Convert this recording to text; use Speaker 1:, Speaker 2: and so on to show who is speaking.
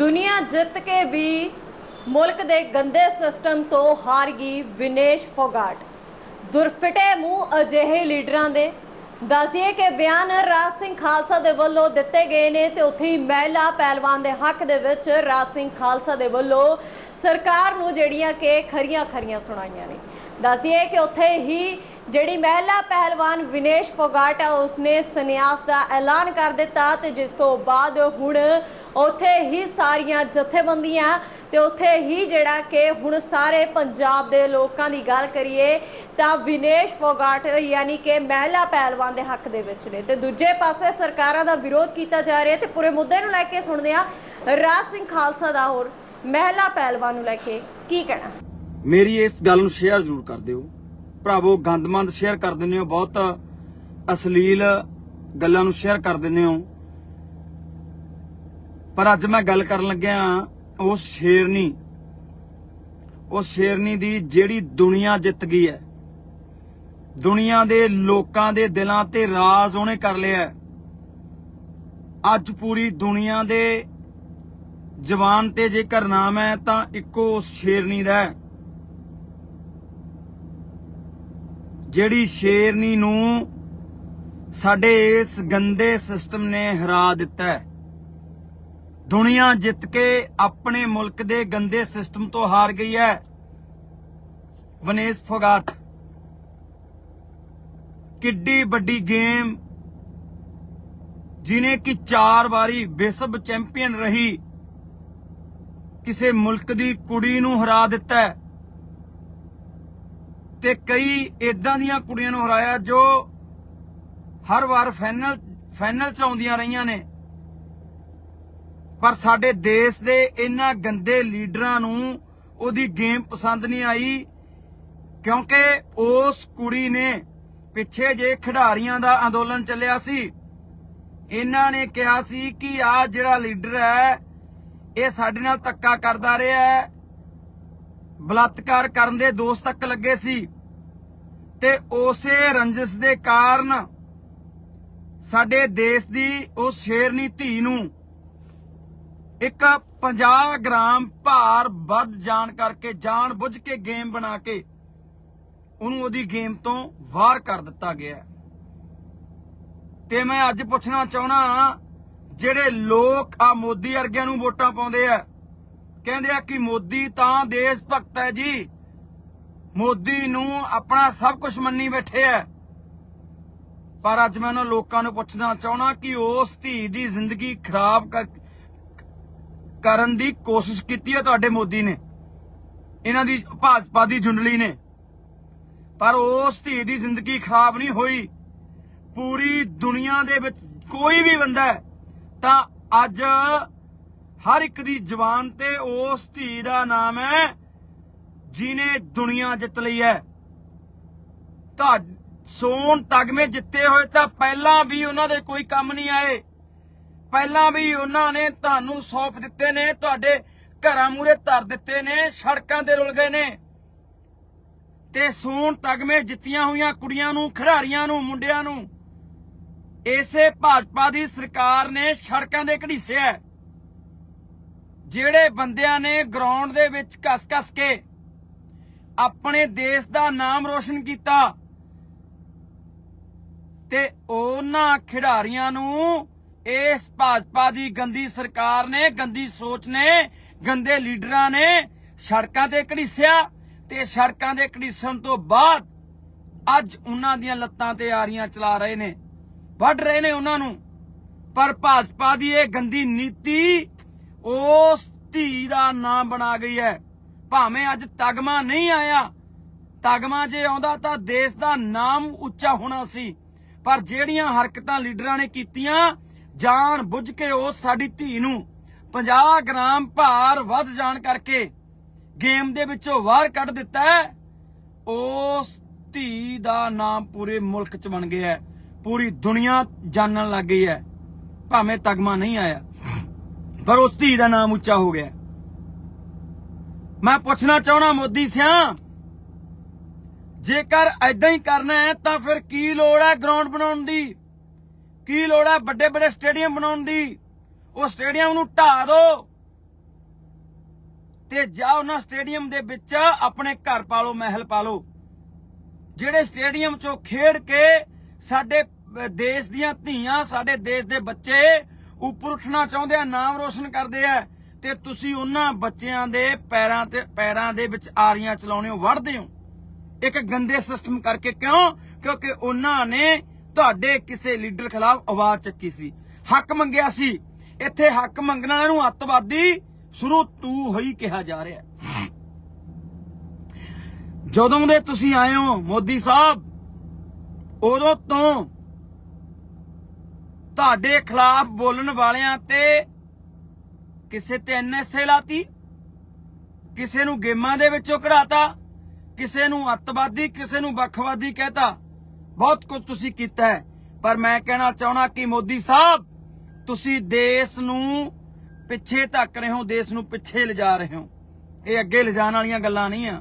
Speaker 1: ਦੁਨੀਆ ਜਿੱਤ ਕੇ ਵੀ ਮੁਲਕ ਦੇ ਗੰਦੇ ਸਿਸਟਮ ਤੋਂ ਹਾਰ ਗਈ ਵਿਨੇਸ਼ ਫੋਗਾਟ। ਦੁਰਫਿਟੇ ਮੂੰਹ ਅਜਿਹੇ ਲੀਡਰਾਂ ਦੇ। ਦੱਸਦੀਏ ਕਿ ਬਿਆਨ ਰਾਜ ਸਿੰਘ ਖਾਲਸਾ ਦੇ ਵੱਲੋਂ ਦਿੱਤੇ ਗਏ ਨੇ ਤੇ ਉੱਥੇ ਹੀ ਮਹਿਲਾ ਪਹਿਲਵਾਨ ਦੇ ਹੱਕ ਦੇ ਵਿੱਚ ਰਾਜ ਸਿੰਘ ਖਾਲਸਾ ਦੇ ਵੱਲੋਂ ਸਰਕਾਰ ਨੂੰ ਜਿਹੜੀਆਂ ਕਿ ਖਰੀਆਂ ਖਰੀਆਂ ਸੁਣਾਈਆਂ ਨੇ। ਦੱਸਦੀਏ ਕਿ ਉੱਥੇ ਹੀ ਜਿਹੜੀ ਮਹਿਲਾ ਪਹਿਲਵਾਨ ਵਿਨੇਸ਼ ਫੋਗਾਟ ਆ, ਉਸਨੇ ਸੰਨਿਆਸ ਦਾ ਐਲਾਨ ਕਰ ਦਿੱਤਾ ਤੇ ਜਿਸ ਤੋਂ ਬਾਅਦ ਹੁਣ ਉੱਥੇ ਹੀ ਸਾਰੀਆਂ ਜਥੇਬੰਦੀਆਂ ਤੇ ਉੱਥੇ ਹੀ ਜਿਹੜਾ ਕਿ ਹੁਣ ਸਾਰੇ ਪੰਜਾਬ ਦੇ ਲੋਕਾਂ ਦੀ ਗੱਲ ਕਰੀਏ ਤਾਂ ਵਿਨੇਸ਼ ਫੋਗਾਟ, ਯਾਨੀ ਕਿ ਮਹਿਲਾ ਪਹਿਲਵਾਨ ਦੇ ਹੱਕ ਦੇ ਵਿੱਚ ਨੇ। ਤੇ ਦੂਜੇ ਪਾਸੇ ਸਰਕਾਰਾਂ ਦਾ ਵਿਰੋਧ ਕੀਤਾ ਜਾ ਰਿਹਾ ਤੇ ਪੂਰੇ ਮੁੱਦੇ ਨੂੰ ਲੈ ਕੇ ਸੁਣਦੇ ਆ ਰਾਜ ਸਿੰਘ ਖਾਲਸਾ ਦਾ ਹੋਰ ਮਹਿਲਾ ਪਹਿਲਵਾਨ ਨੂੰ ਲੈ ਕੇ ਕੀ ਕਹਿਣਾ।
Speaker 2: ਮੇਰੀ ਇਸ ਗੱਲ ਨੂੰ ਸ਼ੇਅਰ ਜ਼ਰੂਰ ਕਰ ਦਿਓ। ਭਰਾਵੋ ਗੰਦਮੰਦ ਸ਼ੇਅਰ ਕਰ ਦਿੰਦੇ ਹੋ, ਬਹੁਤ ਅਸਲੀਲ ਗੱਲਾਂ ਨੂੰ ਸ਼ੇਅਰ ਕਰ ਦਿੰਦੇ ਹੋ। ਪਰ ਅੱਜ ਮੈਂ ਗੱਲ ਕਰਨ ਲੱਗਿਆ ਉਹ ਸ਼ੇਰਨੀ ਉਹ ਸ਼ੇਰਨੀ ਦੀ ਜਿਹੜੀ ਦੁਨੀਆ ਜਿੱਤ ਗਈ ਹੈ। ਦੁਨੀਆ ਦੇ ਲੋਕਾਂ ਦੇ ਦਿਲਾਂ ਤੇ ਰਾਜ ਉਹਨੇ ਕਰ ਲਿਆ ਅੱਜ ਪੂਰੀ ਦੁਨੀਆ ਦੇ ਜਵਾਨ ਤੇ ਜੇਕਰ ਨਾਮ ਹੈ ਤਾਂ ਇੱਕੋ ਸ਼ੇਰਨੀ ਦਾ ਹੈ। ਜਿਹੜੀ ਸ਼ੇਰਨੀ ਨੂੰ ਸਾਡੇ ਇਸ ਗੰਦੇ ਸਿਸਟਮ ਨੇ ਹਰਾ ਦਿੱਤਾ ਹੈ। ਦੁਨੀਆ ਜਿੱਤ ਕੇ ਆਪਣੇ ਮੁਲਕ ਦੇ ਗੰਦੇ ਸਿਸਟਮ ਤੋਂ ਹਾਰ ਗਈ ਹੈ। ਵਨੇਸ ਫੋਗਾਟ। ਕਿੱਡੀ ਵੱਡੀ ਗੇਮ, ਜਿਨੇ ਕਿ ਚਾਰ ਵਾਰੀ ਵਿਸ਼ਵ ਚੈਂਪੀਅਨ ਰਹੀ, ਕਿਸੇ ਮੁਲਕ ਦੀ ਕੁੜੀ ਨੂੰ ਹਰਾ ਦਿੱਤਾ ਤੇ ਕਈ ਇਦਾਂ ਦੀਆਂ ਕੁੜੀਆਂ ਨੂੰ ਹਰਾਇਆ ਜੋ ਹਰ ਵਾਰ ਫਾਈਨਲ ਫਾਈਨਲ ਚ ਆਉਂਦੀਆਂ ਰਹੀਆਂ ਨੇ। ਪਰ ਸਾਡੇ ਦੇਸ਼ ਦੇ ਇਹਨਾਂ ਗੰਦੇ ਲੀਡਰਾਂ ਨੂੰ ਉਹਦੀ ਗੇਮ ਪਸੰਦ ਨਹੀਂ ਆਈ, ਕਿਉਂਕਿ ਉਸ ਕੁੜੀ ਨੇ ਪਿੱਛੇ ਜੇ ਖਿਡਾਰੀਆਂ ਦਾ ਅੰਦੋਲਨ ਚੱਲਿਆ ਸੀ, ਇਹਨਾਂ ਨੇ ਕਿਹਾ ਸੀ ਕਿ ਆ ਜਿਹੜਾ ਲੀਡਰ ਹੈ, ਇਹ ਸਾਡੇ ਨਾਲ ਧੱਕਾ ਕਰਦਾ ਰਿਹਾ ਹੈ। ਬਲਾਤਕਾਰ ਕਰਨ ਦੇ ਦੋਸ਼ ਤੱਕ ਲੱਗੇ ਸੀ ਤੇ ਉਸੇ ਰੰਜਿਸ਼ ਦੇ ਕਾਰਨ ਸਾਡੇ ਦੇਸ਼ ਦੀ ਉਸ ਸ਼ੇਰਨੀ ਧੀ ਨੂੰ ਇੱਕ 50 ਗ੍ਰਾਮ ਭਾਰ ਵੱਧ ਜਾਣ ਕਰਕੇ, ਜਾਣ ਬੁੱਝ ਕੇ ਗੇਮ ਬਣਾ ਕੇ ਉਹਨੂੰ ਉਹਦੀ ਗੇਮ ਤੋਂ ਬਾਹਰ ਕਰ ਦਿੱਤਾ ਗਿਆ ਤੇ ਮੈਂ ਅੱਜ ਪੁੱਛਣਾ ਚਾਹਣਾ ਜਿਹੜੇ ਲੋਕ ਆ ਮੋਦੀ ਵਰਗਿਆਂ ਨੂੰ ਵੋਟਾਂ ਪਾਉਂਦੇ ਆ ਕਹਿੰਦੇ ਆ ਕਿ ਮੋਦੀ ਤਾਂ ਦੇਸ਼ ਭਗਤ ਹੈ ਜੀ। ਮੋਦੀ ਨੂੰ ਆਪਣਾ ਸਭ ਕੁਝ ਮੰਨੀ ਬੈਠੇ ਆ। ਪਰ ਅੱਜ ਮੈਂ ਉਹਨਾਂ ਲੋਕਾਂ ਨੂੰ ਪੁੱਛਣਾ ਚਾਹਣਾ ਕਿ ਉਸ ਧੀ ਦੀ ਜ਼ਿੰਦਗੀ ਖਰਾਬ ਕਰਨ ਦੀ ਕੋਸ਼ਿਸ਼ ਕੀਤੀ ਹੈ ਤੁਹਾਡੇ ਮੋਦੀ ਨੇ। ਇਹਨਾਂ ਦੀ ਭਾਜਪਾ ਦੀ ਜੁੰਡਲੀ ਨੇ। ਪਰ ਉਸ ਧੀ ਦੀ ਜ਼ਿੰਦਗੀ ਖਰਾਬ ਨਹੀਂ ਹੋਈ। ਪੂਰੀ ਦੁਨੀਆ ਦੇ ਵਿੱਚ ਕੋਈ ਵੀ ਬੰਦਾ ਤਾਂ ਅੱਜ ਹਰ ਇੱਕ ਦੀ ਜ਼ੁਬਾਨ ਤੇ ਉਸ ਧੀ ਦਾ ਨਾਮ ਹੈ ਜਿਨੇ ਦੁਨੀਆ ਜਿੱਤ ਲਈ ਹੈ। ਤਾਂ ਸੋਨ ਤਗਮੇ ਜਿੱਤੇ ਹੋਏ ਤਾਂ ਪਹਿਲਾਂ ਵੀ ਉਹਨਾਂ ਦੇ ਕੋਈ ਕੰਮ ਨਹੀਂ ਆਏ। ਪਹਿਲਾਂ ਵੀ ਉਹਨਾਂ ਨੇ ਤੁਹਾਨੂੰ ਸੌਂਪ ਦਿੱਤੇ ਨੇ, ਤੁਹਾਡੇ ਘਰਾਂ ਮੂਰੇ ਧਰ ਦਿੱਤੇ ਨੇ, ਸੜਕਾਂ ਤੇ ਰੁਲ ਗਏ ਨੇ। ਤੇ ਸੋਨ ਤਗਮੇ ਜਿੱਤੀਆਂ ਹੋਈਆਂ ਕੁੜੀਆਂ ਨੂੰ, ਖਿਡਾਰੀਆਂ ਨੂੰ, ਮੁੰਡਿਆਂ ਨੂੰ, ਇਸੇ ਭਾਜਪਾ ਦੀ ਸਰਕਾਰ ਨੇ ਸੜਕਾਂ ਦੇ ਘੜੀਸਿਆ ਜਿਹੜੇ ਬੰਦਿਆਂ ਨੇ ਗਰਾਊਂਡ ਦੇ ਵਿੱਚ ਕੱਸ-ਕੱਸ ਕੇ ਆਪਣੇ ਦੇਸ਼ ਦਾ ਨਾਮ ਰੋਸ਼ਨ ਕੀਤਾ ਤੇ ਉਹਨਾਂ ਖਿਡਾਰੀਆਂ ਨੂੰ ਇਸ ਭਾਜਪਾ ਦੀ ਗੰਦੀ ਸਰਕਾਰ ਨੇ, ਗੰਦੀ ਸੋਚ ਨੇ, ਗੰਦੇ ਲੀਡਰਾਂ ਨੇ ਸੜਕਾਂ ਤੇ ਘੜੀਸਿਆ ਤੇ ਸੜਕਾਂ ਦੇ ਘੜੀਸਣ ਤੋਂ ਬਾਅਦ ਅੱਜ ਉਹਨਾਂ ਦੀਆਂ ਲੱਤਾਂ ਤੇ ਆਰੀਆਂ ਚਲਾ ਰਹੇ ਨੇ, ਵੱਢ ਰਹੇ ਨੇ ਉਹਨਾਂ ਨੂੰ। ਪਰ ਭਾਜਪਾ ਦੀ ਇਹ ਗੰਦੀ ਨੀਤੀ ਉਸ ਧੀ ਦਾ ਨਾਮ ਬਣਾ ਗਈ ਹੈ। ਭਾਵੇਂ ਅੱਜ ਤਗਮਾ ਨਹੀਂ ਆਇਆ, ਤਗਮਾ ਜੇ ਆਉਂਦਾ ਤਾਂ ਦੇਸ਼ ਦਾ ਨਾਮ ਉੱਚਾ ਹੋਣਾ ਸੀ। ਪਰ ਜਿਹੜੀਆਂ ਹਰਕਤਾਂ ਲੀਡਰਾਂ ਨੇ ਕੀਤੀਆਂ, ਜਾਣ ਬੁੱਝ ਕੇ ਉਸ ਸਾਡੀ ਧੀ ਨੂੰ 50 ਗ੍ਰਾਮ ਭਾਰ ਵੱਧ ਜਾਣ ਕਰਕੇ ਗੇਮ ਦੇ ਵਿੱਚੋਂ ਬਾਹਰ ਕੱਢ ਦਿੱਤਾ ਹੈ। ਉਸ ਧੀ ਦਾ ਨਾਮ ਪੂਰੇ ਮੁਲਕ 'ਚ ਬਣ ਗਿਆ ਪੂਰੀ ਦੁਨੀਆ ਜਾਣਨ ਲੱਗ ਗਈ ਹੈ। ਭਾਵੇਂ ਤਗਮਾ ਨਹੀਂ ਆਇਆ। ਪਰ ਉਸ ਧੀ ਦਾ ਨਾਮ ਉੱਚਾ ਹੋ ਗਿਆ। ਮੈਂ ਪੁੱਛਣਾ ਚਾਹਣਾ ਮੋਦੀ ਸਿਆ, ਜੇਕਰ ਐਦਾਂ ਹੀ ਕਰਨਾ ਹੈ, ਤਾਂ ਫਿਰ ਕੀ ਲੋੜ ਹੈ ਗਰਾਊਂਡ ਬਣਾਉਣ ਦੀ? ਕੀ ਲੋੜ ਹੈ ਵੱਡੇ ਵੱਡੇ ਸਟੇਡੀਅਮ ਬਣਾਉਣ ਦੀ? ਉਹ ਸਟੇਡੀਅਮ ਨੂੰ ਢਾ ਦਿਓ ਤੇ ਜਾ ਉਹਨਾਂ ਸਟੇਡੀਅਮ ਦੇ ਵਿੱਚ ਆਪਣੇ ਘਰ ਪਾ ਲਓ ਮਹਿਲ ਪਾ ਲਓ ਜਿਹੜੇ ਸਟੇਡੀਅਮ ਚੋਂ ਖੇਡ ਕੇ ਸਾਡੇ ਦੇਸ਼ ਦੀਆਂ ਧੀਆਂ, ਸਾਡੇ ਦੇਸ਼ ਦੇ ਬੱਚੇ ਉੱਪਰ ਉੱਠਣਾ ਚਾਹੁੰਦੇ ਆ, ਨਾਮ ਰੋਸ਼ਨ ਕਰਦੇ ਆ ਤੇ ਤੁਸੀਂ ਉਹਨਾਂ ਬੱਚਿਆਂ ਦੇ ਪੈਰਾਂ ਤੇ, ਪੈਰਾਂ ਦੇ ਵਿੱਚ ਆਰੀਆਂ ਚਲਾਉਣੇ ਹੋ ਵੜਦੇ ਹੋ। ਇੱਕ ਗੰਦੇ ਸਿਸਟਮ ਕਰਕੇ ਕਿਉਂ? ਕਿਉਂਕਿ ਉਹਨਾਂ ਨੇ ਤੁਹਾਡੇ ਕਿਸੇ ਲੀਡਰ ਖਿਲਾਫ ਆਵਾਜ਼ ਚੱਕੀ ਸੀ। ਹੱਕ ਮੰਗਿਆ ਸੀ। ਇੱਥੇ ਹੱਕ ਮੰਗਣ ਵਾਲਿਆਂ ਨੂੰ ਅੱਤਵਾਦੀ ਸ਼ੁਰੂ ਤੂੰ ਹੋਈ ਕਿਹਾ ਜਾ ਰਿਹਾ ਜਦੋਂ ਦੇ ਤੁਸੀਂ ਆਏ ਹੋ, ਮੋਦੀ ਸਾਹਿਬ, ਉਦੋਂ ਤੋਂ ਤੁਹਾਡੇ ਖਿਲਾਫ ਬੋਲਣ ਵਾਲਿਆਂ ਤੇ ਕਿਸੇ ਤੇ ਐਨਐਸਏ ਲਾਤੀ, ਕਿਸੇ ਨੂੰ ਗੇਮਾਂ ਦੇ ਵਿੱਚੋਂ ਕਢਾਤਾ, ਕਿਸੇ ਨੂੰ ਅੱਤਵਾਦੀ, ਕਿਸੇ ਨੂੰ ਵੱਖਵਾਦੀ ਕਹਿਤਾ। ਬਹੁਤ ਕੁਝ ਤੁਸੀਂ ਕੀਤਾ ਹੈ। ਪਰ ਮੈਂ ਕਹਿਣਾ ਚਾਹਣਾ ਕਿ ਮੋਦੀ ਸਾਹਿਬ, ਤੁਸੀਂ ਦੇਸ਼ ਨੂੰ ਪਿੱਛੇ ਧੱਕ ਰਹੇ ਹੋ, ਦੇਸ਼ ਨੂੰ ਪਿੱਛੇ ਲਿਜਾ ਰਹੇ ਹੋ। ਇਹ ਅੱਗੇ ਲਿਜਾਣ ਵਾਲੀਆਂ ਗੱਲਾਂ ਨਹੀਂ ਆ।